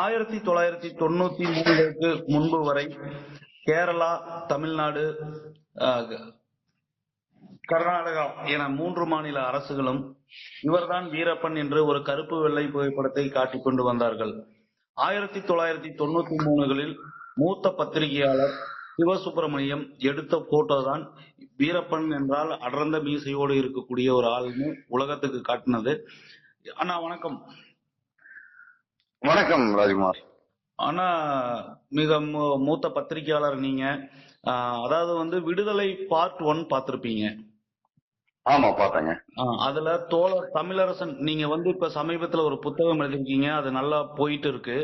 ஆயிரத்தி தொள்ளாயிரத்தி தொண்ணூத்தி மூன்றுக்கு முன்பு வரை கேரளா தமிழ்நாடு கர்நாடகா என மூன்று மாநில அரசுகளும் இவர்தான் வீரப்பன் என்று ஒரு கருப்பு வெள்ளை புகைப்படத்தை காட்டிக் கொண்டு வந்தார்கள். ஆயிரத்தி தொள்ளாயிரத்தி தொண்ணூத்தி மூணுகளில் மூத்த பத்திரிகையாளர் சிவசுப்பிரமணியம் எடுத்த போட்டோ தான் வீரப்பன் என்றால் அடர்ந்த மீசையோடு இருக்கக்கூடிய ஒரு ஆள்னு உலகத்துக்கு காட்டினது. அண்ணா வணக்கம். வணக்கம் ராஜ்குமார். ஆனா மிக மூத்த பத்திரிகையாளர் நீங்க அதாவது வந்து விடுதலை பார்ட் ஒன் பார்த்திருப்பீங்க. ஆமா பார்த்தேங்க. ஆஹ் அதுல தோழர் தமிழரசன் நீங்க வந்து இப்ப சமீபத்துல ஒரு புத்தகம் எழுதிருக்கீங்க அது நல்லா போயிட்டு இருக்கு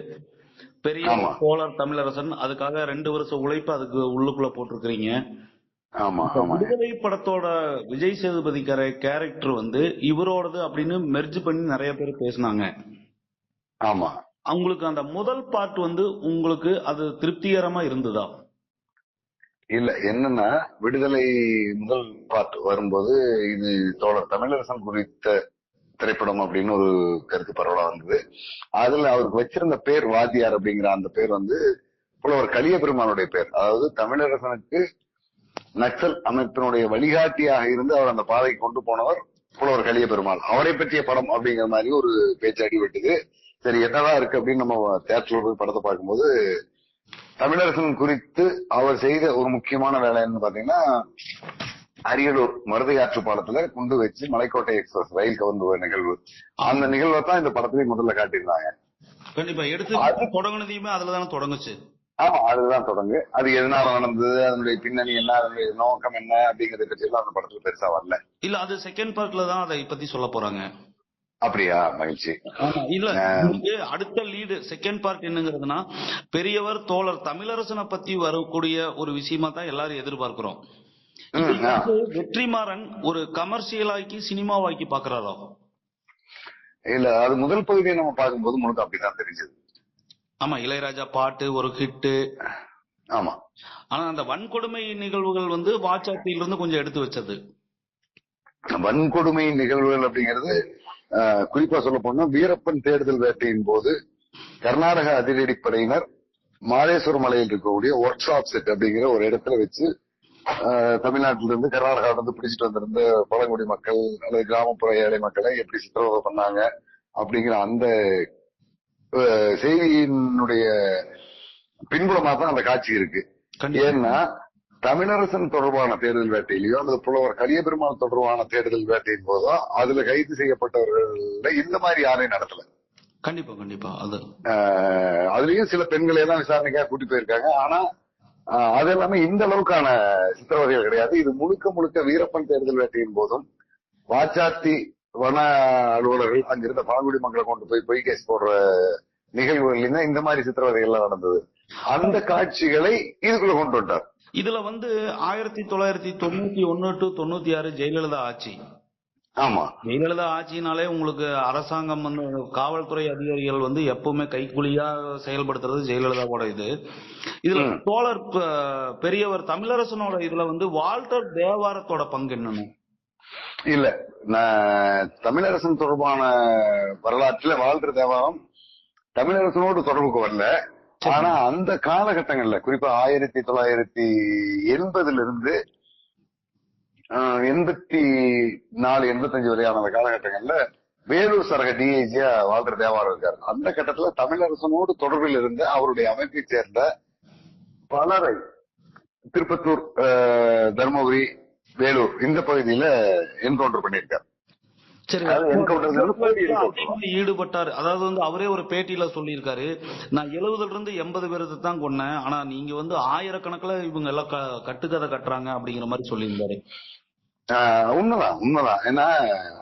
பெரிய. தோழர் தமிழரசன் அதுக்காக ரெண்டு வருஷம் உழைப்பு அதுக்கு உள்ளுக்குள்ள போட்டிருக்கிறீங்க. விடுதலை படத்தோட விஜய் சேதுபதி கேரக்டர் வந்து இவரோடது அப்படின்னு மெர்ஜ் பண்ணி நிறைய பேர் பேசினாங்க. ஆமா. அவங்களுக்கு அந்த முதல் பார்ட் வந்து உங்களுக்கு அது திருப்திகரமா இருந்ததா? இல்ல என்னன்னா விடுதலை முதல் பாட்டு வரும்போது இது தோழர் தமிழரசன் குறித்த திரைப்படம் அப்படின்னு ஒரு கருத்து பரவலா வந்தது. அதுல அவருக்கு வச்சிருந்த பேர் வாத்தியார் அப்படிங்கிற அந்த பேர் வந்து புலவர் கலிய பெருமானுடைய பேர். அதாவது தமிழரசனுக்கு நக்சல் அமைப்பினுடைய வழிகாட்டியாக இருந்து அவர் அந்த பாதைக்கு கொண்டு போனவர் புலவர் கலிய பெருமாள் அவரை பற்றிய படம் அப்படிங்கிற மாதிரி ஒரு பேச்சு அடிபட்டுது சரி என்னதான் இருக்கு அப்படின்னு நம்ம தேட்டர்ல போய் படத்தை பார்க்கும்போது தமிழரசன் குறித்து அவர் செய்த ஒரு முக்கியமான வேலை என்ன பாத்தீங்கன்னா அரியலூர் மருதையாற்று பாலத்துல குண்டு வச்சு மலைக்கோட்டை எக்ஸ்பிரஸ் ரயில் கவர்ந்து போய நிகழ்வு. அந்த நிகழ்வை தான் இந்த படத்திலேயே முதல்ல காட்டியிருந்தாங்க. கண்டிப்பா எடுத்து தொடங்குனதையுமே அதுலதானே தொடங்குச்சு. ஆமா அதுதான் தொடங்கு. அது எதனால நடந்தது அதனுடைய பின்னணி என்ன அதனுடைய நோக்கம் என்ன அப்படிங்கறத பற்றி எல்லாம் அந்த படத்துல பெருசா வரல. இல்ல அது செகண்ட் பார்ட்ல தான் அதை பத்தி சொல்ல போறாங்க. அப்படியா? மகிழ்ச்சி. இல்ல அடுத்த லீடு செகண்ட் பார்ட் என்னங்கிறதுனா பெரியவர் தோழர் தமிழரசனை பத்தி வரக்கூடிய ஒரு விஷயமா தான் எல்லாரும் எதிர்பார்க்கிறோம். வெற்றிமாறன் ஒரு கமர்ஷியலாக்கி சினிமாவாக்கி பாக்குறாரோ இல்ல அது முதல் பகுதியை நம்ம பார்க்கும்போது முழுக்க அப்படிதான் தெரிஞ்சது. ஆமா இளையராஜா பாட்டு ஒரு ஹிட்டு ஆமா. ஆனா அந்த வன்கொடுமை நிகழ்வுகள் வந்து வாட்சாப்பிலிருந்து கொஞ்சம் எடுத்து வச்சது. வன்கொடுமை நிகழ்வுகள் அப்படிங்கிறது குறிப்பா சொல்ல போனா வீரப்பன் தேடுதல் வேட்டையின் போது கர்நாடக அதிரடிப்படையினர் மாதேஸ்வர மலையில் இருக்கக்கூடிய ஒர்க் ஷாப் செட் அப்படிங்கிற ஒரு இடத்துல வச்சு ஆஹ், தமிழ்நாட்டில இருந்து கர்நாடகாவில இருந்து பிடிச்சிட்டு வந்திருந்த பழங்குடி மக்கள் அல்லது கிராமப்புற ஏழை மக்களை எப்படி சித்திரவதை பண்ணாங்க அப்படிங்கிற அந்த செய்தியினுடைய பின்புலமா தான் அந்த காட்சி இருக்கு. ஏன்னா தமிழரசன் தொடர்பான தேடுதல் வேட்டையிலயோ அல்லது புலவர் கலியபெருமாள் தொடர்பான தேடுதல் வேட்டையின் போதோ அதுல கைது செய்யப்பட்டவர்கள இந்த மாதிரி யாரையும் நடத்தல. கண்டிப்பா கண்டிப்பா. அது அதுலயும் சில பெண்களை எல்லாம் விசாரணைக்காக கூட்டி போயிருக்காங்க. ஆனா அது எல்லாமே இந்த அளவுக்கான சித்திரவதைகள் கிடையாது. இது முழுக்க முழுக்க வீரப்பன் தேடுதல் வேட்டையின் போதும் வாச்சாத்தி வன அலுவலர்கள் அங்கிருந்த பழங்குடி மக்களை கொண்டு போய் பொய் கேஸ் போடுற நிகழ்வுகள்ல தான் இந்த மாதிரி சித்திரவதைகள் எல்லாம் நடந்தது. அந்த காட்சிகளை இதுக்குள்ள கொண்டு வந்தார் இதுல வந்து ஆயிரத்தி தொள்ளாயிரத்தி தொண்ணூத்தி ஒன்னு டு தொண்ணூத்தி ஆறு ஜெயலலிதா ஆட்சி ஆமா ஜெயலலிதா ஆட்சினாலே உங்களுக்கு அரசாங்கம் வந்து காவல்துறை அதிகாரிகள் வந்து எப்பவுமே கைக்கூலியா செயல்படுத்துறது ஜெயலலிதாவோட இது இதுல. தோழர் பெரியவர் தமிழரசனோட இதுல வந்து வால்டர் தேவாரத்தோட பங்கு என்னன்னு இல்ல நான் தமிழரசன் தொடர்பான வரலாற்றுல வாழ்ற தேவாரம் தமிழரசனோடு தொடர்புக்கு வரல. ஆனா அந்த காலகட்டங்கள்ல குறிப்பா ஆயிரத்தி தொள்ளாயிரத்தி எண்பதுல இருந்து ஆஹ், எண்பத்தி நாலு எண்பத்தஞ்சு வரையான அந்த காலகட்டங்கள்ல வேலூர் சரக டிஐஜியா வாழ்ற தேவாரம் இருக்காரு. அந்த கட்டத்துல தமிழரசனோடு தொடர்பில் இருந்த அவருடைய அமைப்பை சேர்ந்த பலரை திருப்பத்தூர் ஆஹ், தருமபுரி வேலூர் இந்த பகுதியில என்கவுண்டர் பண்ணியிருக்காரு. ஈடுபட்டாரு. அதாவது வந்து அவரே ஒரு பேட்டியில சொல்லியிருக்காரு. நான் எழுபதுல இருந்து எண்பது பேருக்கு தான் கொன்னேன். ஆனா நீங்க வந்து ஆயிரக்கணக்கில் இவங்க எல்லாம் கட்டுக்கதை கட்டுறாங்க அப்படிங்கிற மாதிரி சொல்லியிருந்தாரு. உண்மைதான் உண்மைதான். ஏன்னா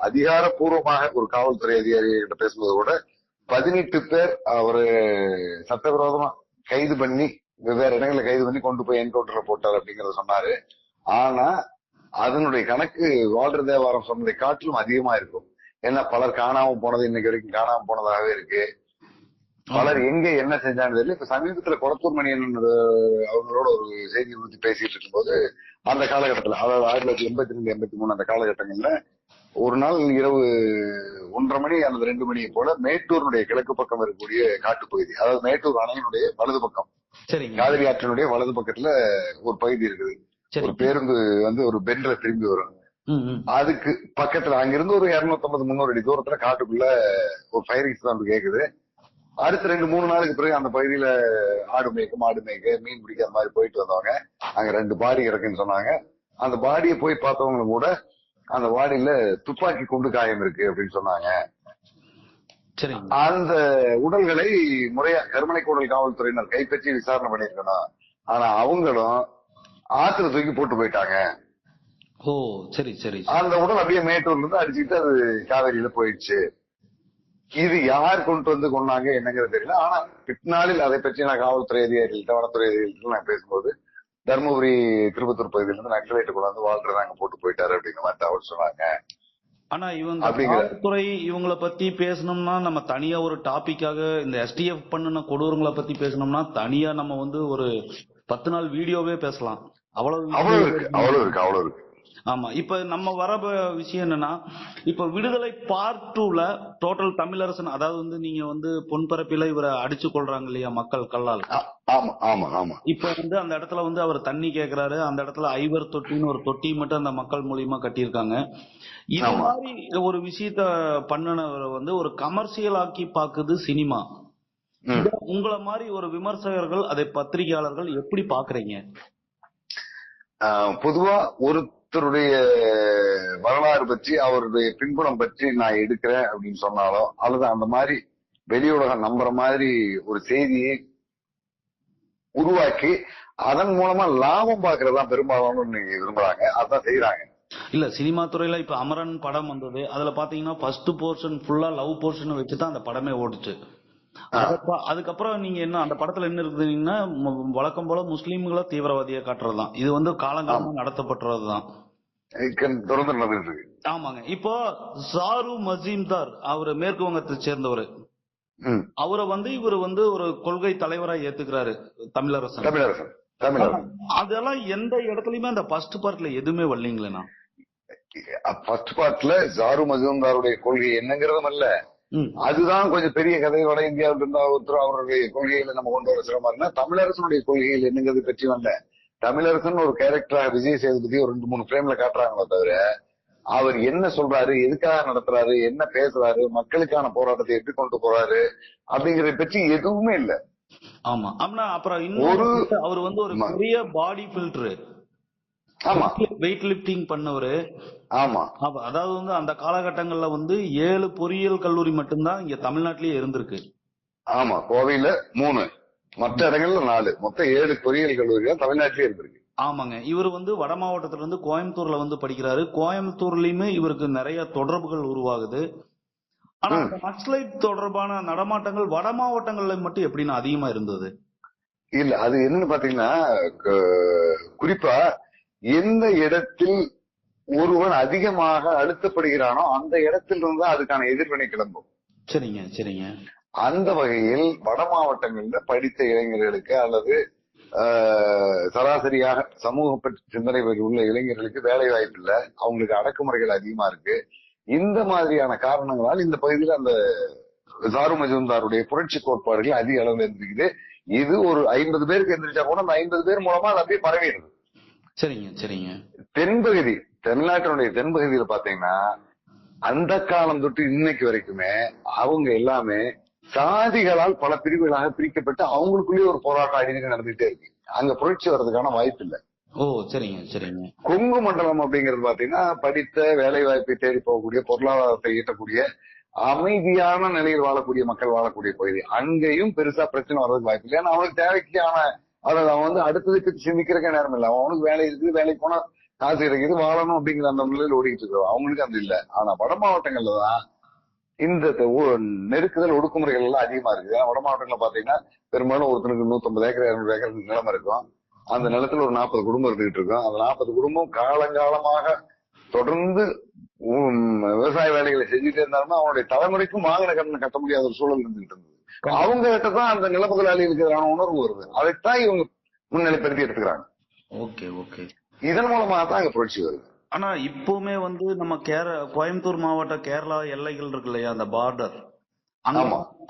அதிகாரப்பூர்வமாக ஒரு காவல்துறை அதிகாரி கிட்ட பேசும்போது கூட பதினெட்டு பேர் அவரு சட்டவிரோதமா கைது பண்ணி வெவ்வேறு இடங்களை கைது பண்ணி கொண்டு போய் என்கவுண்டர்ல போட்டார் அப்படிங்கறத சொன்னாரு. ஆனா அதனுடைய கணக்கு வால்டர் தேவாரம் சொன்னதை காட்டிலும் அதிகமா இருக்கும். ஏன்னா பலர் காணாம போனது இன்னைக்கு வரைக்கும் காணாம போனதாகவே இருக்கு. பலர் எங்க என்ன செஞ்சான்னு தெரியல. இப்ப சமீபத்துல கொளத்தூர் மணியன் அவங்களோட ஒரு செய்தி குறித்து பேசிட்டு இருக்கும்போது அந்த காலகட்டத்துல அதாவது ஆயிரத்தி தொள்ளாயிரத்தி எண்பத்தி ரெண்டு எண்பத்தி மூணு அந்த காலகட்டங்கள்ல ஒரு நாள் இரவு ஒன்றரை மணி அல்லது ரெண்டு மணியை போல மேட்டூருடைய கிழக்கு பக்கம் இருக்கக்கூடிய காட்டுப்பகுதி அதாவது மேட்டூர் அணையினுடைய வலது பக்கம் சரிங்க. காவிரி ஆற்றினுடைய வலது பக்கத்துல ஒரு பகுதி இருக்குது. ஒரு பேருந்து வந்து ஒரு பெண்ட்ல திரும்பி வரும். அதுக்கு பக்கத்துல அங்கிருந்து ஒரு 250 முந்நூறு அடி தூரத்துல காட்டுக்குள்ள ஒரு ஃபயரிங் சவுண்ட் கேக்குது. அடுத்த ரெண்டு மூணு நாளுக்கு பிறகு அந்த பகுதியில ஆடு மேய்க்க மாடு மேய்க்க மீன் பிடிக்க அந்த மாதிரி போயிட்டு வந்தவங்க அங்க ரெண்டு பாடி கிடக்குன்னு சொன்னாங்க. அந்த பாடியை போய் பார்த்தவங்க கூட அந்த பாடியில துப்பாக்கி குண்டு காயம் இருக்கு அப்படின்னு சொன்னாங்க. அந்த உடல்களை முறையா கருமனை கூடல் காவல்துறையினர் கைப்பற்றி விசாரணை பண்ணிருக்கணும் ஆனா அவங்களும் ஆத்துல தூக்கி போட்டு போயிட்டாங்க. ஓ சரி சரி அந்த உடல் அப்படியே மேட்டூர்ல இருந்து அடிச்சுட்டு அது காவேரியில போயிடுச்சு. இது யார் கொண்டு வந்து கொண்டாங்க என்னங்கிறது தெரியல. ஆனா பின்னாளில் அதை பற்றி நான் காவல்துறை அதிகாரிகள்ட்ட வனத்துறை அதிகாரிகள்ட்ட நான் பேசும்போது தருமபுரி திருப்பத்தூர் பகுதியில இருந்து நக்சலைட்டு கொண்டாந்து வாழ்றத அங்க போட்டு போயிட்டாரு அப்படிங்கிற மாதிரி தகவல் சொன்னாங்க. ஆனா இவங்க காவல்துறை இவங்கள பத்தி பேசணும்னா நம்ம தனியா ஒரு டாபிக்காக இந்த எஸ்டிஎஃப் பண்ணுன கொடூரங்களை பத்தி பேசணும்னா தனியா நம்ம வந்து ஒரு பத்து நாள் வீடியோவே பேசலாம். அவ்வளவு அவ்வளவு இருக்கு அவ்வளவு இருக்கு அவ்வளவு இருக்கு. ஆமா இப்ப நம்ம வர விஷயம் என்னன்னா இப்ப விடுதலை பார்ட் டூல டோட்டல் தமிழரசன் அதாவது வந்து நீங்க வந்து பொன்பரப்பில இவரை அடிச்சு கொள்றாங்க இல்லையா மக்கள் கல்லால்? ஆமா ஆமா ஆமா. இப்ப வந்து அந்த இடத்துல வந்து அவர் தண்ணி கேக்குறாரு அந்த இடத்துல ஐவர் தொட்டின்னு ஒரு தொட்டி மட்டும் அந்த மக்கள் மூலியமா கட்டியிருக்காங்க. இது. மாதிரி ஒரு விஷயத்த பண்ணுனவரை வந்து ஒரு கமர்ஷியல் ஆக்கி பாக்குது சினிமா. உங்களை மாதிரி ஒரு விமர்சகர்கள் அதை பத்திரிகையாளர்கள் எப்படி பாக்குறீங்க? பொதுவா ஒருத்தருடைய வரலாறு பற்றி அவருடைய பின்புலம் பற்றி நான் எடுக்கிறேன் அப்படின்னு சொன்னாலோ அல்லது அந்த மாதிரி வெளியுலகம் நம்புற மாதிரி ஒரு செய்தியை உருவாக்கி அதன் மூலமா லாபம் பாக்குறதா பெரும்பாலான விரும்புறாங்க. அதான் செய்யறாங்க இல்ல சினிமா துறையில இப்ப அமரன் படம் வந்தது. அதுல பாத்தீங்கன்னா ஃபர்ஸ்ட் போர்ஷன் ஃபுல்லா லவ் போர்ஷன் வச்சுதான் அந்த படமே ஓடுச்சு. அதுக்கப்புறம் நீங்க என்ன அந்த படத்துல என்ன இருக்குதுன்னா வழக்கம் போல முஸ்லீம்களை தீவிரவாதியா காட்டுறதுதான். இது வந்து காலங்காலமா நடத்தப்பட்டுறதுதான். தொடர்ந்து நடந்துட்டு இருக்கு ஆமாங்க. இப்போ சாரு மசீம்தார் அவர் மேற்கு வங்கத்தை சேர்ந்தவர். அவரை வந்து இவர் வந்து ஒரு கொள்கை தலைவரா ஏத்துக்கிறாரு தமிழரசன். தமிழரசன். அதெல்லாம் எந்த இடத்துலயுமே அந்த ஃபர்ஸ்ட் பார்ட்ல எதுவுமே வரலீங்களேண்ணா? ஃபர்ஸ்ட் பார்ட்ல ஜாரு மஜூம்தாருடைய கொள்கை என்னங்கிறதும் அல்ல. அதுதான் கொஞ்சம் பெரிய கதை. வட இந்தியாவில் இருந்தா ஒருத்தர் அவருடைய கொள்கையில நம்ம கொண்டு வர சிரமமா இருந்தா தமிழரசனுடைய கொள்கைகள் என்னங்கிறது பற்றி வந்த தமிழரசன் ஒரு கேரக்டரா விஜய் சேதுபதி ஒரு ரெண்டு மூணு ஃப்ரேம்ல காட்டுறாங்களோ தவிர அவர் என்ன சொல்றாரு எதுக்காக நடத்துறாரு என்ன பேசுறாரு மக்களுக்கான போராட்டத்தை எப்படி கொண்டு போறாரு அப்படிங்கறத பற்றி எதுவுமே இல்ல. ஆமா. ஆமா அப்புறம் இன்னொரு அவர் வந்து ஒரு. பெரிய பாடி ஃபில்டர் ஆமா வெயிட் லிஃப்டிங் பண்ணவரு. ஆமா. அதாவது வந்து அந்த காலகட்டங்கள்ல வந்து ஏழு பொறியியல் கல்லூரி மட்டும்தான் இங்க தமிழ்நாட்டிலேயே இருந்திருக்கு. ஆமா. கோவையில மூணு. மற்ற இடங்கள்ல நாலு. மொத்தம் ஏழு பொறியியல் கல்லூரிகள் தமிழ்நாட்டிலே இருந்திருக்கு. ஆமாங்க. இவர் வந்து வட மாவட்டத்துல இருந்து கோயம்புத்தூர்ல வந்து படிக்கிறாரு. கோயம்புத்தூர்லயுமே இவருக்கு நிறைய தொடர்புகள் உருவாகுது. ஆனா நக்சலைட் தொடர்பான நடமாட்டங்கள் வட மாவட்டங்கள்ல மட்டும் எப்படின்னா அதிகமா இருந்தது? இல்ல அது என்னன்னு பாத்தீங்கன்னா குறிப்பா எந்த இடத்தில் ஒருவன் அதிகமாக அழுத்தப்படுகிறானோ அந்த இடத்தில் இருந்து அதுக்கான எதிர்வினை கிளம்பும். சரிங்க சரிங்க. அந்த வகையில் வட மாவட்டங்கள்ல படித்த இளைஞர்களுக்கு அல்லது சராசரியாக சமூக சிந்தனை உள்ள இளைஞர்களுக்கு வேலை வாய்ப்பு இல்ல அவங்களுக்கு அடக்குமுறைகள் அதிகமா இருக்கு. இந்த மாதிரியான காரணங்களால் இந்த பகுதியில் அந்த சாரு மஜூம்தாருடைய புரட்சி கோட்பாடுகள் அதிக அளவில் இருந்திருக்குது. இது ஒரு ஐம்பது பேருக்கு எந்திரிச்சா கூட அந்த ஐம்பது பேர் மூலமா அது அப்படியே பரவிடுது. சரிங்க சரிங்க. தென்பகுதி தமிழ்நாட்டினுடைய தென்பகுதியில பாத்தீங்கன்னா அந்த காலம் தொட்டு இன்னைக்கு வரைக்குமே அவங்க எல்லாமே சாதிகளால் பல பிரிவுகளாக பிரிக்கப்பட்டு அவங்களுக்குள்ளேயே ஒரு போராட்டம் அடிக்கடி நடந்துட்டே இருக்கு. அங்க புரட்சி வர்றதுக்கான வாய்ப்பு இல்ல. ஓ சரிங்க சரிங்க. கொங்கு மண்டலம் அப்படிங்கிறது பாத்தீங்கன்னா படித்த வேலை வாய்ப்பை தேடி போகக்கூடிய பொருளாதாரத்தை ஈட்டக்கூடிய அமைதியான நிலையில் வாழக்கூடிய மக்கள் வாழக்கூடிய பகுதி. அங்கேயும் பெருசா பிரச்சனை வர்றதுக்கு வாய்ப்பு இல்லை. ஏன்னா அவனுக்கு தேவைக்கான அதாவது அவன் வந்து அடுத்ததுக்கு சிந்திக்கிறக்க நேரம் இல்லை. அவன் அவனுக்கு வேலை இருக்குது வேலைக்கு போனா காசு கிடைக்குது வாழணும் அப்படிங்கிற அந்த நிலையில் ஓடிக்கிட்டு இருக்கிறோம். அவங்களுக்கு அந்த இல்ல. ஆனா வட மாவட்டங்கள்ல தான் இந்த நெருக்குதல் ஒடுக்குமுறைகள் எல்லாம் அதிகமா இருக்கு ஏன்னா வட மாவட்டங்கள்ல பாத்தீங்கன்னா பெரும்பாலும் ஒருத்தனுக்கு நூத்தம்பது ஏக்கர் இரநூறு ஏக்கர் நிலம் இருக்கும். அந்த நிலத்துல ஒரு நாற்பது குடும்பம் இருந்துகிட்டு இருக்கும். அந்த நாற்பது குடும்பம் காலங்காலமாக தொடர்ந்து உம், விவசாய வேலைகளை செஞ்சுட்டே இருந்தாலுமே அவனுடைய தலைமுறைக்கும் வாங்கின கடன் கட்ட முடியாத ஒரு சூழல் இருந்துகிட்டு இருந்தது. அவங்க கிட்ட தான் அந்த நில முதலாளிகளுக்கு எதிரான உணர்வு வருது. அதைத்தான் இவங்க முன்னிலைப்படுத்தி எடுத்துக்கிறாங்க. Okay okay. இதன் மூலமாக தான் அங்க புரட்சி வருது. ஆனா இப்பவுமே வந்து நம்ம கேர கோயம்புத்தூர் மாவட்ட கேரளா எல்லைகள் இருக்கு இல்லையா அந்த பார்டர்.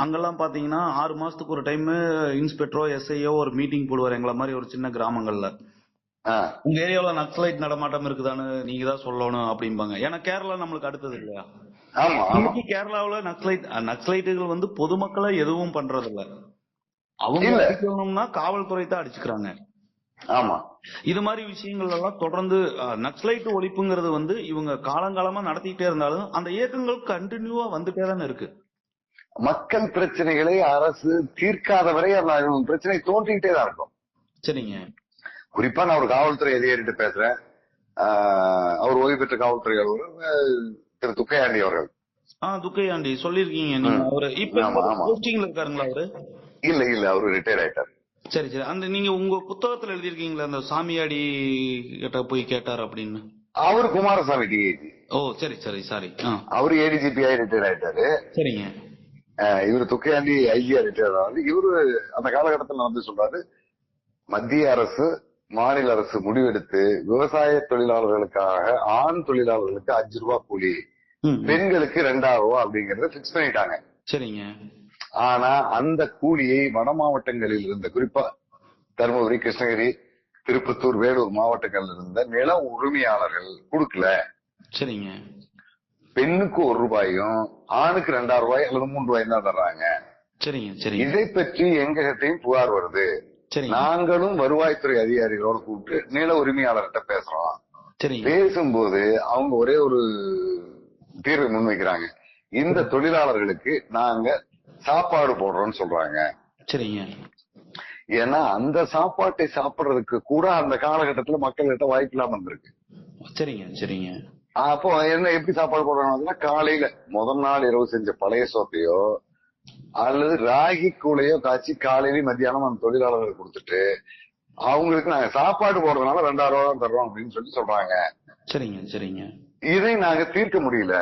அங்கெல்லாம் பாத்தீங்கன்னா ஆறு மாசத்துக்கு ஒரு டைம் இன்ஸ்பெக்டரோ எஸ்ஐயோ ஒரு மீட்டிங் போடுவார் எங்களை மாதிரி ஒரு சின்ன கிராமங்கள்ல. உங்க ஏரியாவுல நக்சலைட் நடமாட்டம் இருக்குதான்னு நீங்க தான் சொல்லணும் அப்படிம்பாங்க. ஏன்னா கேரளா நம்மளுக்கு அடுத்தது இல்லையா? இன்னைக்கு கேரளாவுல நக்சலைட் நக்சலைட்டுகள் வந்து பொதுமக்களை எதுவும் பண்றது இல்ல. அவங்க. அடிக்கணும்னா காவல்துறை தான் அடிச்சுக்கிறாங்க. ஆமா. இது மாதிரி விஷயங்கள் எல்லாம் தொடர்ந்து நக்சலைட் ஒழிப்புங்கிறது வந்து இவங்க காலங்காலமா நடத்திக்கிட்டே இருந்தாலும் அந்த இயக்கங்கள் கண்டினியூவா வந்துட்டே தானே இருக்கு. மக்கள் பிரச்சனைகளை அரசு தீர்க்காத வரை அந்த பிரச்சனை தோன்றிக்கிட்டே தான் இருக்கும். சரிங்க. குறிப்பா நான் ஒரு காவல்துறை அதிகாரிகிட்ட பேசுறேன். அவர் ஓய்வு பெற்ற காவல்துறை அலுவலர் திரு துக்கையாண்டி அவர்கள். ஆ துக்கையாண்டி சொல்லிருக்கீங்க நீங்க. அவரு இப்ப. போஸ்டிங்ல இருக்காருங்களா அவரு? இல்ல இல்ல அவரு ரிட்டையர் ஆயிட்டார். சரி சரி. அந்த நீங்க உங்க புத்தகத்துல எழுதிருக்கீங்களா அந்த சாமியாடி கிட்ட போய் கேட்டார் அப்படின்னு. அவரு குமாரசாமி டிஐஜி ஓ சரி சரி சாரி. அவரு ஏடிஜிபி ஆகி ரிட்டையர் ஆயிட்டாரு. சரிங்க. ஆஹ் இவரு துக்கையாண்டி ஐஜியா ரிட்டையர் ஆகுது இவரு அந்த காலகட்டத்தில் வந்து சொல்றாரு மத்திய அரசு மாநில அரசு முடிவெடுத்து விவசாய தொழிலாளர்களுக்காக ஆண் தொழிலாளர்களுக்கு அஞ்சு ரூபாய் கூலி. பெண்களுக்கு ரெண்டாயிரம் ரூபாய் அப்படிங்கறத பிக்ஸ் பண்ணிட்டாங்க. சரிங்க. ஆனா அந்த கூலியை வட மாவட்டங்களில் இருந்த குறிப்பா தருமபுரி கிருஷ்ணகிரி திருப்பத்தூர் வேலூர் மாவட்டங்களில் இருந்த நில உரிமையாளர்கள் கொடுக்கல. சரிங்க. பெண்ணுக்கு ஒரு ரூபாயும் ஆணுக்கு ரெண்டாயிரம் ரூபாய் அல்லது மூன்று ரூபாய் தான் தர்றாங்க. சரிங்க சரிங்க. இதை பற்றி எங்ககிட்டயும் புகார் வருது. நாங்களும் வருவாய்த்துறை அதிகாரிகளோட கூப்பிட்டு நில உரிமையாளர்கிட்ட பேசுறோம். பேசும்போது அவங்க ஒரே ஒரு தீர்வை முன்வைக்கிறாங்க. இந்த தொழிலாளர்களுக்கு நாங்க சாப்பாடு போடுறோம்னு சொல்றாங்க. சரிங்க. ஏன்னா அந்த சாப்பாட்டை சாப்பிடுறதுக்கு கூட அந்த காலகட்டத்துல மக்கள்கிட்ட வாய்ப்பு இல்லாம இருந்திருக்கு. சரிங்க சரிங்க. அப்போ என்ன எப்படி சாப்பாடு போடுறாங்கன்னா காலையில முதல் நாள் இரவு செஞ்ச பழைய சோப்பையோ அல்லது ராகி கூழையோ காய்ச்சி காலையிலயும் மத்தியானம் அந்த தொழிலாளர்களுக்கு கொடுத்துட்டு அவங்களுக்கு நாங்க சாப்பாடு போடுறதுனால ரெண்டாயிரம் ரூபாய் தான் தர்றோம் அப்படின்னு சொல்லி சொல்றாங்க. சரிங்க சரிங்க. இதை நாங்க தீர்க்க முடியல.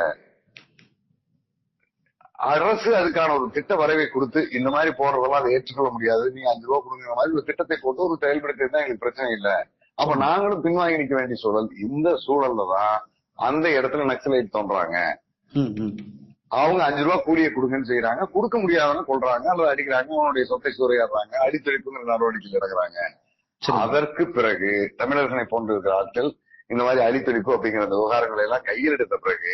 அரசு அதுக்கான ஒரு திட்ட வரைவை கொடுத்து இந்த மாதிரி போடுறதெல்லாம் அதை ஏற்றுக்கொள்ள முடியாது நீங்க அஞ்சு ரூபா கொடுங்கிற மாதிரி ஒரு திட்டத்தை போட்டு ஒரு செயல்படுத்திருந்தா எங்களுக்கு பிரச்சனை இல்ல. அப்ப நாங்களும் பின்வாங்கி நிக்க வேண்டிய சூழல் இந்த சூழல்ல தான் அந்த இடத்துல நக்சலைட் தோன்றாங்க. அவங்க அஞ்சு ரூபா கூலியை கொடுங்கன்னு செய்யறாங்க கொடுக்க முடியாதவங்க கொள்றாங்க அல்லது அடிக்கிறாங்க. அவனுடைய சொத்தை சூறையாடுறாங்க அடித்தொழிப்புங்கிற நடவடிக்கையில் இறங்குறாங்க. அதற்கு பிறகு தமிழர்களை போன்று இருக்கிற ஆட்கள் இந்த மாதிரி அழித்தொழிப்பு அப்படிங்கிற அந்த விவகாரங்களை எல்லாம் கையில் எடுத்த பிறகு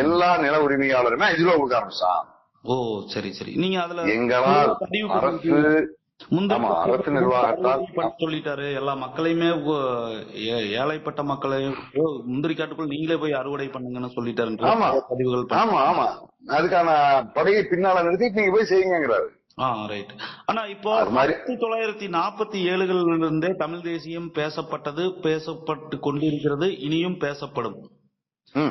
எல்லா நில உரிமையாளருமே அஞ்சு ரூபா கொடுக்க ஆரம்பிச்சான். ஓ சரி சரி. நீங்க அதுல எங்களால் அரசு அரசு நிர்வாகத்தால் பண்ண சொல்லிட்டாரு. எல்லா மக்களையுமே ஏழைப்பட்ட மக்களையும் முந்திரி காட்டுக்குள் நீங்களே போய் அறுவடை பண்ணுங்கன்னு சொல்லிட்டாரு ஆமா. பதிவுகள் ஆமா ஆமா. அதுக்கான படையை பின்னால நிறுத்தி நீங்க போய் செய்யுங்கிறாரு ரைட் ஆனா இப்போ ஆயிரத்தி தொள்ளாயிரத்தி நாற்பத்தி ஏழுகளில் இருந்தே தமிழ் தேசியம் பேசப்பட்டது பேசப்பட்டு கொண்டிருக்கிறது இனியும் பேசப்படும்.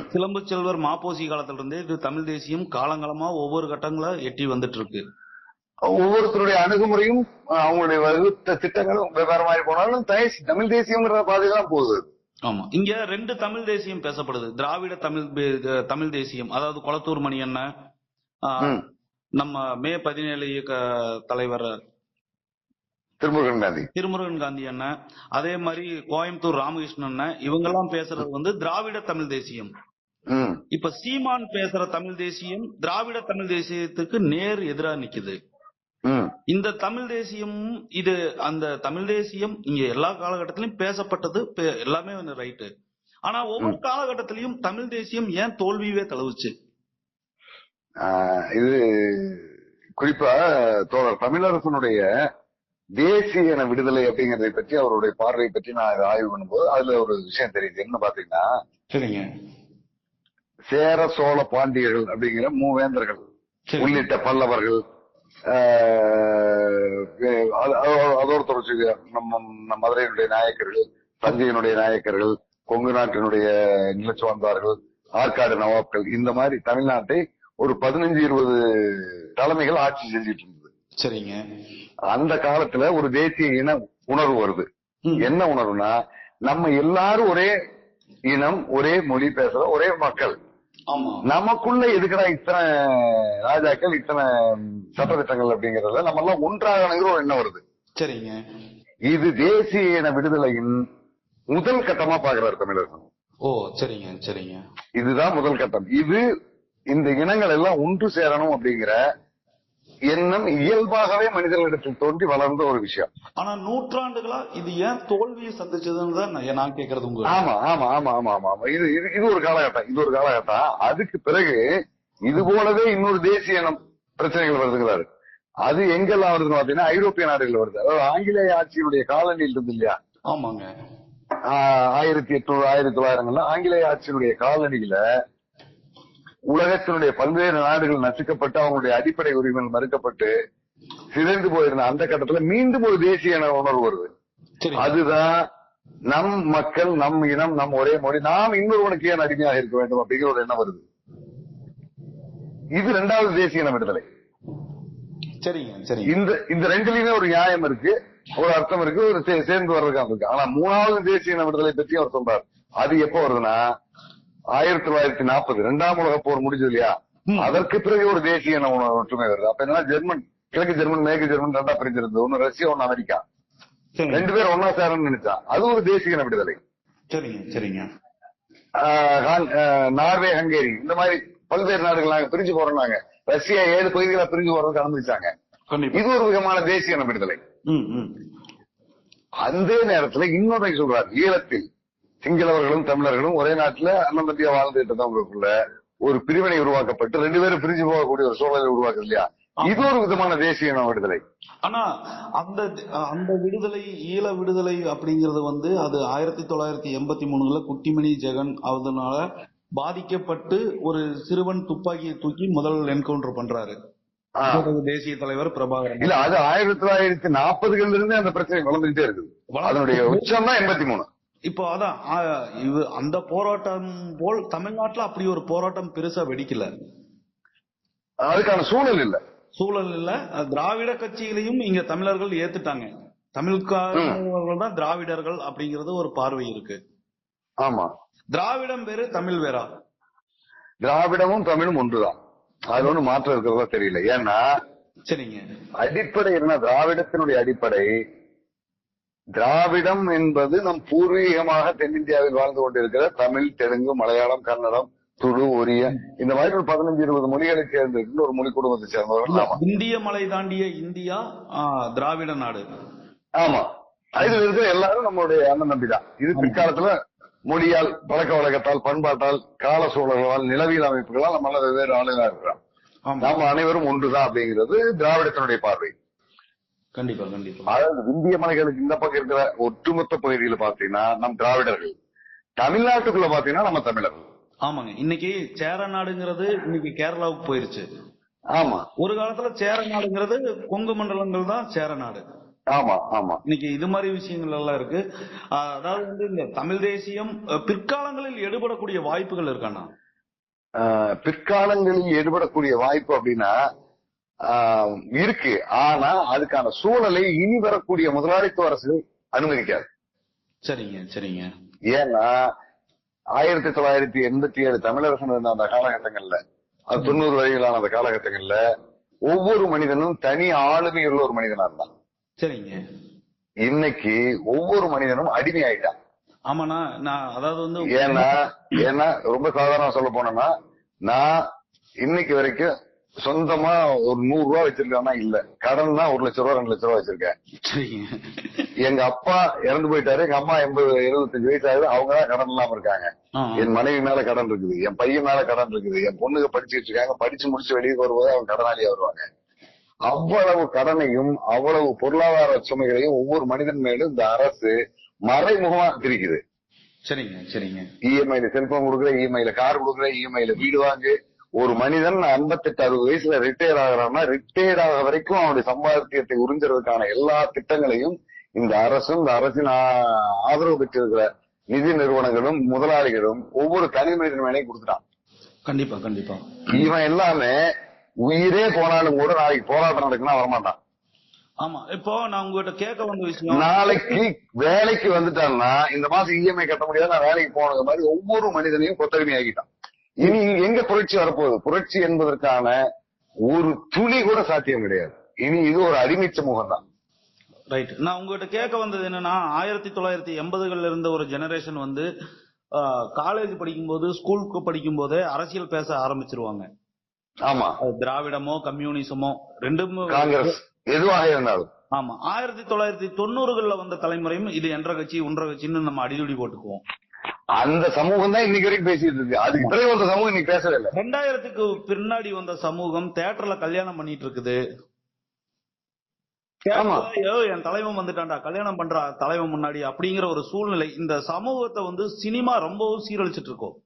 சிலம்பு செல்வர் மாப்போசி காலத்துல இருந்தே இது தமிழ் தேசியம் காலங்காலமா ஒவ்வொரு கட்டங்களா எட்டி வந்துட்டு இருக்கு. ஒவ்வொருத்தருடைய அணுகுமுறையும் அவங்களுடைய வகுத்த திட்டங்களும் வெவ்வேறு மாதிரி போனாலும் தமிழ் தேசியம்ங்கிற பாதையில தான் போகுது ஆமா இங்க ரெண்டு தமிழ் தேசியம் பேசப்படுது திராவிட தமிழ் தமிழ் தேசியம் அதாவது கொளத்தூர் மணி ம். நம்ம மே பதினேழு இயக்க தலைவர் திருமுருகன் காந்தி திருமுருகன் காந்தி அண்ணன் அதே மாதிரி கோயம்புத்தூர் ராமகிருஷ்ணன் அண்ணன் இவங்கெல்லாம் பேசுறது வந்து திராவிட தமிழ் தேசியம். இப்ப சீமான் பேசுற தமிழ் தேசியம் திராவிட தமிழ் தேசியத்துக்கு நேர் எதிரா நிக்குது. இந்த தமிழ் தேசியம் இது அந்த தமிழ் தேசியம் இங்க எல்லா காலகட்டத்திலும் பேசப்பட்டது எல்லாமே ரைட்டு. ஆனா ஒவ்வொரு காலகட்டத்திலையும் தமிழ் தேசியம் ஏன் தோல்வியவே தழுவுச்சு? இது குறிப்பா தோழர் தமிழரசனுடைய தேசிய இன விடுதலை அப்படிங்கறதை பற்றி அவருடைய பார்வை பற்றி நான் இதை ஆய்வு பண்ணும்போது அதுல ஒரு விஷயம் தெரியுது. என்ன பாத்தீங்கன்னா சரிங்க. சேர சோழ பாண்டியர்கள் அப்படிங்கிற மூவேந்தர்கள். உள்ளிட்ட பல்லவர்கள் அதோடு தொடர்ச்சி நம்ம நம்ம மதுரையினுடைய நாயக்கர்கள் தஞ்சையினுடைய நாயக்கர்கள் கொங்கு நாட்டினுடைய நிலச்சுவந்தார்கள் ஆற்காடு நவாப்கள் இந்த மாதிரி தமிழ்நாட்டை ஒரு பதினஞ்சு இருபது தலைமைகள் ஆட்சி செஞ்சுட்டு இருந்தது. சரிங்க. அந்த காலத்துல ஒரு தேசிய இன உணர்வு வருது. என்ன உணர்வுனா நம்ம எல்லாரும் ஒரே இனம் ஒரே மொழி பேசுற ஒரே மக்கள். நமக்குள்ள எதுக்குடா இத்தனை ராஜாக்கள் இத்தனை சட்டத்திட்டங்கள் அப்படிங்கறத நம்ம எல்லாம் ஒன்றாகணுங்கிற ஒரு எண்ணம் வருது. சரிங்க. இது தேசிய இன விடுதலையின் முதல் கட்டமா பாக்குறாரு தமிழரசன் ஓ சரிங்க சரிங்க. இதுதான் முதல் கட்டம். இது இந்த இனங்கள் எல்லாம் ஒன்று சேரணும் அப்படிங்கிற எண்ணம் இயல்பாகவே மனிதர்களிடத்தில் தோன்றி வளர்ந்த ஒரு விஷயம். ஆனா நூற்றாண்டுகளா இது ஏன் தோல்வியை சந்திச்சதுன்னு தான் நான் உங்க ஆமா ஆமா ஆமா ஆமா ஆமா ஆமா. இது இது ஒரு காலகட்டம் இது ஒரு காலகட்டம் அதுக்கு பிறகு இது போலவே இன்னொரு தேசிய இனம் பிரச்சனைகள் வருதுங்கிறாரு அது எங்கெல்லாம் வருதுன்னு பாத்தீங்கன்னா ஐரோப்பிய நாடுகள் வருது. அதாவது ஆங்கிலேய ஆட்சியினுடைய காலனியில் இருந்து இல்லையா? ஆமாங்க. ஆயிரத்தி எட்நூறு ஆயிரத்தி தொள்ளாயிரங்கள்ல ஆங்கிலேய ஆட்சியினுடைய காலனியில உலகத்தினுடைய பல்வேறு நாடுகள் நசுக்கப்பட்டு அவங்களுடைய அடிப்படை உரிமைகள் மறுக்கப்பட்டு சிதைந்து போயிருந்த அந்த கட்டத்துல மீண்டும் ஒரு தேசிய உணர்வு வருது. சரி. அதுதான் நம் மக்கள் நம் இனம் நம் ஒரே மொழி. நாம் இன்னொருவனுக்கு ஏன் அடிமையாக இருக்க வேண்டும் அப்படிங்கிற ஒரு எண்ணம் வருது. இது இரண்டாவது தேசிய இன விடுதலை. சரிங்க சரிங்க. இந்த இந்த ரெண்டுலயுமே ஒரு நியாயம் இருக்கு ஒரு அர்த்தம் இருக்கு ஒரு சேர்ந்து வர்றதுக்காக இருக்கு. ஆனா மூணாவது தேசிய இன விடுதலை பத்தி அவர் சொல்றார். அது எப்ப வருதுன்னா ஆயிரத்தி தொள்ளாயிரத்தி நாற்பது இரண்டாம் உலக போர் முடிஞ்சது இல்லையா. அதற்கு பிறகு ஒரு தேசிய ஒற்றுமை வருது. அப்ப என்னன்னா ஜெர்மன் கிழக்கு ஜெர்மன் மேற்கு ஜெர்மன் ரெண்டா பிரிஞ்சிருந்தது. ஒன்னு ரஷ்யா ஒன்னு அமெரிக்கா. ரெண்டு பேரும் ஒன்னா சேரணும்னு நினைச்சா. அது ஒரு தேசிய இன விடுதலை. சரிங்க சரிங்க. நார்வே ஹங்கேரி இந்த மாதிரி பல்வேறு நாடுகள் நாங்க பிரிஞ்சு போறோம் நாங்க ரஷ்யா ஏழு பகுதிகளா பிரிஞ்சு போறதுக்கு அனுமதிச்சாங்க. இது ஒரு விதமான தேசிய இன விடுதலை. அந்த நேரத்துல இன்னொன்றை சொல்றார். ஈழத்தில் சிங்களவர்களும் தமிழர்களும் ஒரே நாட்டுல அண்ணன் தம்பியா வாழ்ந்துட்டு இருந்தவங்களுக்குள்ள ஒரு பிரிவினை உருவாக்கப்பட்டு ரெண்டு பேரும் பிரிஞ்சு போகக்கூடிய ஒரு சூழலை உருவாக்குது இல்லையா? இது ஒரு விதமான தேசிய இன விடுதலை. ஆனா அந்த அந்த விடுதலை ஈழ விடுதலை அப்படிங்கறது வந்து அது ஆயிரத்தி தொள்ளாயிரத்தி எண்பத்தி மூணுல குட்டிமணி ஜெகன் அதனால பாதிக்கப்பட்டு ஒரு சிறுவன் துப்பாக்கியை தூக்கி முதல் என்கவுண்டர் பண்றாரு. தேசிய தலைவர் பிரபாகரன். இல்ல அது ஆயிரத்தி தொள்ளாயிரத்தி நாற்பதுகள்ல இருந்து அந்த பிரச்சனை வளர்ந்துகிட்டே இருக்குது. அதனுடைய உச்சம் தான் எண்பத்தி மூணு. இப்போ அதான் இது அந்த போராட்டம் போல் தமிழ்நாட்டுல அப்படி ஒரு போராட்டம் பெருசா வெடிக்கல. அதுக்கான சூழல் இல்ல. சூழல் இல்ல. திராவிட கட்சிகளையும் இங்க தமிழர்கள் ஏத்துட்டாங்க. தமிழ்காரர்கள் தான் திராவிடர்கள் அப்படிங்கறது ஒரு பார்வை இருக்கு. ஆமா. திராவிடம் வேறு தமிழ் வேறா? திராவிடமும் தமிழும் ஒன்றுதான். அது ஒண்ணு மாற்றம் இருக்கிறதா தெரியல. ஏன்னா சரிங்க. அடிப்படை என்ன? திராவிடத்தினுடைய அடிப்படை திராவிடம் என்பது நம் பூர்வீகமாக தென்னிந்தியாவில் வாழ்ந்து கொண்டிருக்கிற தமிழ் தெலுங்கு மலையாளம் கன்னடம் துளு ஒரிய இந்த மாதிரி ஒரு பதினஞ்சு இருபது மொழிகளை சேர்ந்திருக்கிற ஒரு மொழி குடும்பத்தை சேர்ந்தவர்கள் இந்திய மலை தாண்டிய இந்தியா திராவிட நாடு. ஆமா. இதுல இருக்கிற எல்லாரும் நம்மளுடைய அண்ணன் நம்பி தான். இது பிற்காலத்துல மொழியால் பழக்க வழக்கத்தால் பண்பாட்டால் கால சூழல்களால் நிலவியல் அமைப்புகளால் நம்ம வெவ்வேறு ஆளுநா இருக்கிறோம் ஆமா. நாம அனைவரும் ஒன்றுதான் அப்படிங்கிறது திராவிடத்தினுடைய பார்வை. கண்டிப்பா கண்டிப்பா. அதாவது இந்திய மலைகளுக்கு இந்த பக்கம் இருக்கிற ஒட்டுமொத்த பகுதியில பாத்தீங்கன்னா நம் திராவிடர்கள். தமிழ்நாட்டுக்குள்ள பாத்தீங்கன்னா நம்ம தமிழர்கள் ஆமாங்க. இன்னைக்கு சேர நாடுங்கிறது இன்னைக்கு கேரளாவுக்கு போயிருச்சு. ஆமா. ஒரு காலத்துல சேர நாடுங்கிறது கொங்கு மண்டலங்கள் தான் சேர நாடு. ஆமா ஆமா. இன்னைக்கு இது மாதிரி விஷயங்கள் எல்லாம் இருக்கு. அதாவது வந்து இந்த தமிழ் தேசியம் பிற்காலங்களில் எடுபடக்கூடிய வாய்ப்புகள் இருக்காண்ணா பிற்காலங்களில் ஈடுபடக்கூடிய வாய்ப்பு அப்படின்னா இருக்கு. ஆனா அதுக்கான சூழலை இனி வரக்கூடிய முதலாளித்துவ அரசுகள் அனுமதிக்காது. சரிங்க சரிங்க. ஏன்னா ஆயிரத்தி தொள்ளாயிரத்தி எண்பத்தி ஏழு தமிழரசன் இருந்த அந்த காலகட்டங்கள்ல அது தொண்ணூறு வரையிலான அந்த காலகட்டங்கள்ல ஒவ்வொரு மனிதனும் தனி ஆளுமை உள்ள ஒரு மனிதனா இருந்தான். சரிங்க. இன்னைக்கு ஒவ்வொரு மனிதனும் அடிமை ஆயிட்டான். ஆமாண்ணா நான் அதாவது வந்து ஏன்னா ஏன்னா ரொம்ப சாதாரண சொல்ல போனோம்னா நான் இன்னைக்கு வரைக்கும் சொந்தமா ஒரு நூறு ரூபா வச்சிருக்கேன்னா இல்ல. கடன் தான் ஒரு லட்ச ரூபா ரெண்டு லட்ச ரூபா வச்சிருக்கேன். எங்க அப்பா இறந்து போயிட்டாரு. எங்க அம்மா எண்பது எழுபத்தஞ்சு வயசு ஆகுது. அவங்க தான் கடன் இல்லாம இருக்காங்க. என் மனைவி மேல கடன் இருக்குது. என் பையன் மேல கடன் இருக்குது. என் பொண்ணுங்க படிச்சுட்டு இருக்காங்க. படிச்சு முடிச்சு வெளியே வரும்போது அவங்க கடனாளியா வருவாங்க. அவ்வளவு கடனையும் அவ்வளவு பொருளாதார சுமைகளையும் ஒவ்வொரு மனிதன் மேலும் இந்த அரசு மறைமுகமா திரிக்குது சரிங்க சரிங்க. இஎம்ஐல செல்போன் கொடுக்குற இஎம்ஐல கார் கொடுக்குற இஎம்ஐல வீடு வாங்கு ஒரு மனிதன் 58 அறுபது வயசுல ரிட்டையர் ஆகிறான்னா ரிட்டையர் ஆக வரைக்கும் அவனுடைய சம்பாத்தியத்தை உறிஞ்சுறதுக்கான எல்லா திட்டங்களையும் இந்த அரசும் இந்த அரசின் ஆதரவு பெற்றிருக்கிற நிதி நிறுவனங்களும் முதலாளிகளும் ஒவ்வொரு தனி மனிதன் மேலேயும் கொடுத்துட்டான். கண்டிப்பா கண்டிப்பா. இவன் எல்லாமே உயிரே போனாலும் கூட நாளைக்கு போராட்டம் நடக்குன்னா வரமாட்டான். ஆமா. இப்போ நான் உங்ககிட்ட கேட்க வந்த விஷயம் நாளைக்கு வேலைக்கு வந்துட்டான்னா இந்த மாசம் இஎம்ஐ கட்ட முடியாது நான் வேலைக்கு போனது மாதிரி ஒவ்வொரு மனிதனையும் கொத்தடிமை ஆகிட்டான் இனி எங்க புரட்சி வரப்போகுது? புரட்சி என்பதற்கான ஒரு துளி கூட சாத்தியம் கிடையாது. இனி இது ஒரு அடிமை சமூகம் தான் ரைட் நான் உங்ககிட்ட கேட்க வந்தது என்னன்னா ஆயிரத்தி தொள்ளாயிரத்தி எண்பதுகள்ல இருந்த ஒரு ஜெனரேஷன் வந்து காலேஜ் படிக்கும்போது ஸ்கூலுக்கு படிக்கும் போதே அரசியல் பேச ஆரம்பிச்சிருவாங்க. ஆமா. திராவிடமோ கம்யூனிசமோ ரெண்டும் காங்கிரஸ். எதுவாக இருந்தாலும். ஆமா. ஆயிரத்தி தொள்ளாயிரத்தி தொண்ணூறுகள்ல வந்த தலைமுறையும் இது என்ற கட்சி ஒன்ற கட்சின்னு நம்ம அடிதடி போட்டுக்குவோம். அந்த சமூகம் தான் இன்னைக்கு வரைக்கும் பேசிட்டு இருக்கு. அதுக்கு பிறகு வந்த சமூகம் இன்னைக்கு பேசவே இல்லை. ரெண்டாயிரத்துக்கு பின்னாடி வந்த சமூகம் தியேட்டர்ல கல்யாணம் பண்ணிட்டு இருக்குது. என் தலைவன் வந்துட்டான்டா. கல்யாணம் பண்றா தலைவன் முன்னாடி அப்படிங்கிற ஒரு சூழ்நிலை. இந்த சமூகத்தை வந்து சினிமா ரொம்பவும் சீரழிச்சிட்டு இருக்கோம்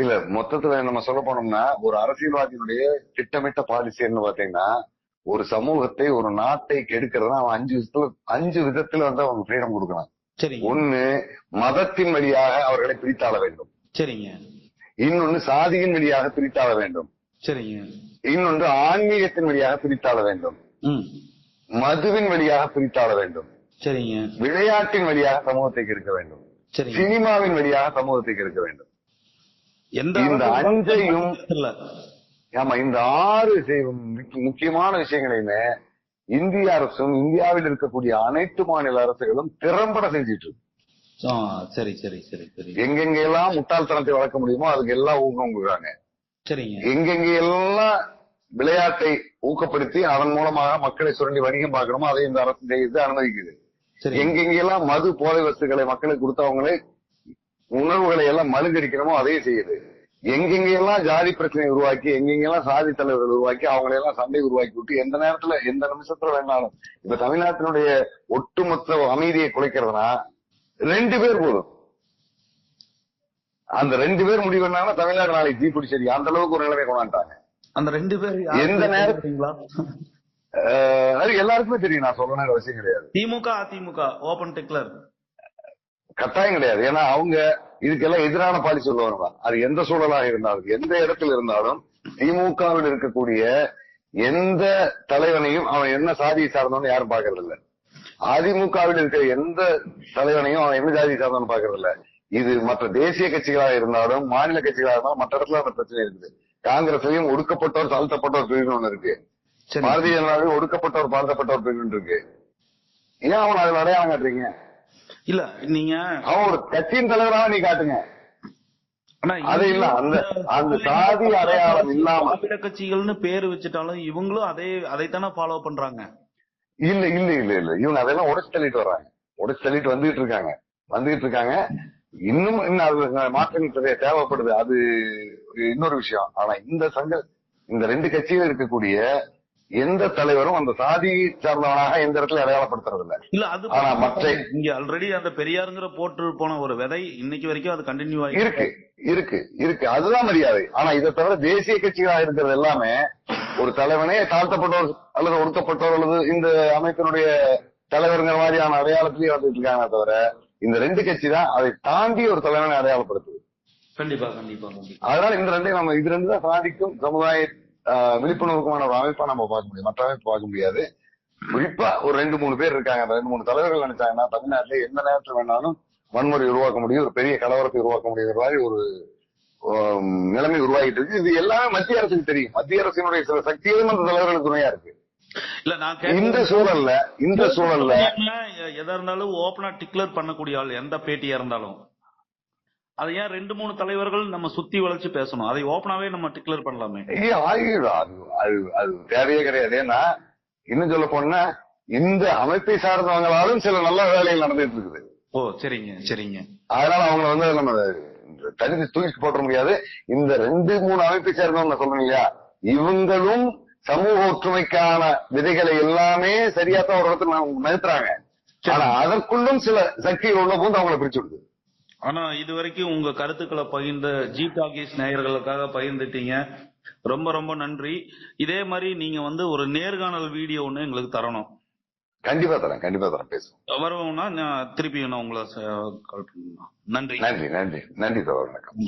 இல்ல மொத்தத்துல நம்ம சொல்ல போனோம்னா ஒரு அரசியல்வாதியினுடைய திட்டமிட்ட பாலிசின்னு பாத்தீங்கன்னா ஒரு சமூகத்தை ஒரு நாட்டை கெடுக்கிறதுனா அவன் அஞ்சு விதத்துல அஞ்சு விதத்துல வந்து அவங்க ஃப்ரீடம் கொடுக்கலாம் சரிங்க. ஒண்ணு மதத்தின் வழியாக அவர்களை பிரித்தாள வேண்டும். சரிங்க. இன்னொன்னு சாதியின் வழியாக பிரித்தாள வேண்டும். சரிங்க. இன்னொன்று ஆன்மீகத்தின் வழியாக பிரித்தாள வேண்டும். மதுவின் வழியாக பிரித்தாள வேண்டும். சரிங்க. விளையாட்டின் வழியாக சமூகத்தை கெடுக்க வேண்டும். சினிமாவின் வழியாக சமூகத்தை கெடுக்க வேண்டும். எந்த இந்த அஞ்சையும் ஆமா இந்த ஆறு முக்கியமான விஷயங்களையுமே இந்திய அரசும் இந்தியாவில் இருக்கக்கூடிய அனைத்து மாநில அரசுகளும் திறம்பட செஞ்சிட்டு இருக்கு. சரி சரி சரி சரி. எங்கெங்க எல்லாம் முட்டாள்தனத்தை வளர்க்க முடியுமோ அதுக்கு எல்லாம் ஊக்கம் கொடுக்குறாங்க. சரிங்க. எங்கெங்க எல்லாம் விளையாட்டை ஊக்கப்படுத்தி அதன் மூலமாக மக்களை சுரண்டி வணிகம் பார்க்கணுமோ அதை இந்த அரசு செய்து அனுமதிக்குது. சரி. எங்கெங்கெல்லாம் மது போதை வஸ்துக்களை மக்களுக்கு கொடுத்தவங்களே உணர்வுகளை எல்லாம் மழுங்கடிக்கணுமோ அதையும் செய்யுது. எங்கெங்கெல்லாம் ஜாதி பிரச்சனை உருவாக்கி எங்கெங்கெல்லாம் சாதி தலைவர்கள் உருவாக்கி அவங்களை எல்லாம் சண்டை உருவாக்கி விட்டு எந்த நேரத்துல எந்த நிமிஷத்துல வேணாலும் இப்ப தமிழ்நாட்டினுடைய ஒட்டுமொத்த அமைதியை குலைக்கிறதுனா ரெண்டு பேர் போதும். அந்த ரெண்டு பேர் முடிவு பண்ணாங்கன்னா தமிழ்நாடு நாளைக்கு தீப்பிடிச்சடி அந்த அளவுக்கு ஒரு நிலைமை கொண்டாண்டாங்க அந்த ரெண்டு பேர் எந்த அஹ் அது எல்லாருக்குமே தெரியும். நான் சொல்லணும்னு அவசியம் கிடையாது. திமுக அதிமுக ஓபன் டிக்ளர் கட்டாயம் கிடையாது. ஏன்னா அவங்க இதுக்கெல்லாம் எதிரான உள்ளவங்க தான். அது எந்த சூழலாக இருந்தாலும் எந்த இடத்துல இருந்தாலும் திமுகவில் இருக்கக்கூடிய எந்த தலைவனையும் அவன் என்ன சாதியை சார்ந்தவன்னு யாரும் பாக்குறது இல்ல அதிமுகவில் இருக்கிற எந்த தலைவனையும் அவன் என்ன ஜாதியை சார்ந்தவன்னு பாக்குறது இல்ல இது மற்ற தேசிய கட்சிகளாக இருந்தாலும் மாநில கட்சிகளாக இருந்தாலும் மற்ற இடத்துல அந்த பிரச்சனை இருக்குது. காங்கிரஸ்லயும் ஒடுக்கப்பட்டோர் தாழ்த்தப்பட்டோர் பிரிவு ஒண்ணு இருக்கு. பாரதிய ஜனதாவில் ஒடுக்கப்பட்டோர் தாழ்த்தப்பட்டோர் பிரிவு இருக்கு. ஏன் அவன் அதுல அடையாளம் காட்டுறீங்க? இல்ல நீங்க அவன் ஒரு கட்சியின் தலைவராக நீ காட்டுங்க. அது இல்ல, அந்த- அந்த சாதி அடையாளம் இல்லாம. திராவிட கட்சிகள்னு பேர் வச்சுட்டாலும் இவங்களும் அதே அதைத்தானே ஃபாலோ பண்றாங்க? இல்ல இல்ல இல்ல இல்ல. இவங்க அதெல்லாம் உடைச்சு தள்ளிட்டு வர்றாங்க உடைச்சு தள்ளிட்டு வந்துகிட்டு இருக்காங்க. வந்துகிட்டு இருக்காங்க. இன்னும் இன்னும் அது மாற்றங்கள் தேவை- தேவைப்படுது. அது இன்னொரு விஷயம். ஆனா இந்த சங்க இந்த ரெண்டு கட்சியில் இருக்கக்கூடிய எந்த தலைவரும் அந்த சாதி சார்ந்தவனாக எந்த இடத்துல அடையாளப்படுத்துறது இல்ல இல்ல அது ஆனா மற்ற- இங்க ஆல்ரெடி அந்த பெரியாருங்கிற போட்டு போன ஒரு விதை இன்னைக்கு வரைக்கும் அது கண்டினியூ ஆகி இருக்கு. இருக்கு இருக்கு அதுதான் மரியாதை. ஆனா இதை தவிர தேசிய கட்சிகளாக இருக்கிறது எல்லாமே ஒரு தலைவனே தாழ்த்தப்பட்டோர் அல்லது ஒடுக்கப்பட்டோர் அல்லது இந்த அமைப்பினுடைய தலைவருங்கிற மாதிரியான அடையாளத்திலேயே வந்துட்டு இருக்காங்க தவிர இந்த ரெண்டு கட்சி தான் அதை தாண்டி ஒரு தலைவனை அடையாளப்படுத்துது. கண்டிப்பா கண்டிப்பா அதனால இந்த ரெண்டையும் நம்ம இது ரெண்டு தான் சாதிக்கும் சமுதாய விழிப்புணர்வுக்குமான ஒரு அமைப்பா நம்ம பார்க்க முடியும். மற்ற அமைப்பு பார்க்க முடியாது. குறிப்பா ஒரு ரெண்டு மூணு பேர் இருக்காங்க. அந்த ரெண்டு மூணு தலைவர்கள் நினைச்சாங்கன்னா தமிழ்நாட்டுல எந்த நேரத்துல வேணாலும் வன்முறை உருவாக்க முடியும். ஒரு பெரிய கலவரத்தை உருவாக்க முடியுங்கிற மாதிரி ஒரு நிலைமை உருவாகிட்டு இருக்கு. இது எல்லாமே மத்திய அரசுக்கு தெரியும். மத்திய அரசினுடைய சில சக்திகளும் அந்த தலைவர்களுக்கு துணையா இருக்கு. இல்ல நான் இந்த சூழல்ல இந்த சூழல்ல எதா இருந்தாலும் ஓபனா டிக்ளேர் பண்ணக்கூடிய ஆள் எந்த பேட்டியா இருந்தாலும். அது ஏன் ரெண்டு மூணு தலைவர்கள் நம்ம சுத்தி வளைச்சு பேசணும்? அதை ஓபனாவே நம்ம டிக்ளேர் பண்ணலாமே. அது அது தேவையே கிடையாது. ஏன்னா இன்னும் சொல்ல போனா இந்த அமைப்பை சார்ந்தவங்களாலும் சில நல்ல வேலைகள் நடந்துட்டு இருக்குது. ஓ சரிங்க சரிங்க. அதனால அவங்க வந்து நம்ம தனித்து தூக்கி போட முடியாது. இந்த ரெண்டு மூணு அமைப்பை சேர்ந்தவங்க சொல்றேன் இல்லையா? இவங்களும் சமூக ஒற்றுமைக்கான விதைகளை எல்லாமே சரியா தான் ஒரு இடத்துல நிறுத்துறாங்க. ஆனா அதற்குள்ளும் சில சக்திகள் உள்ள போது அவங்களை பிரிச்சு விடுது. ஆனா இது வரைக்கும் உங்க கருத்துக்களை பகிர்ந்த ஜி டாகிஸ் நேயர்களுக்காக பகிர்ந்துட்டீங்க. ரொம்ப ரொம்ப நன்றி. இதே மாதிரி நீங்க வந்து ஒரு நேர்காணல் வீடியோ ஒண்ணு எங்களுக்கு தரணும். கண்டிப்பா தரேன் கண்டிப்பா தரேன் பேசுவோம். வருவோம்னா நான் திருப்பி நான் உங்களை கால் பண்ணுறேன் நன்றி. நன்றி நன்றி நன்றி தோழர் வணக்கம்.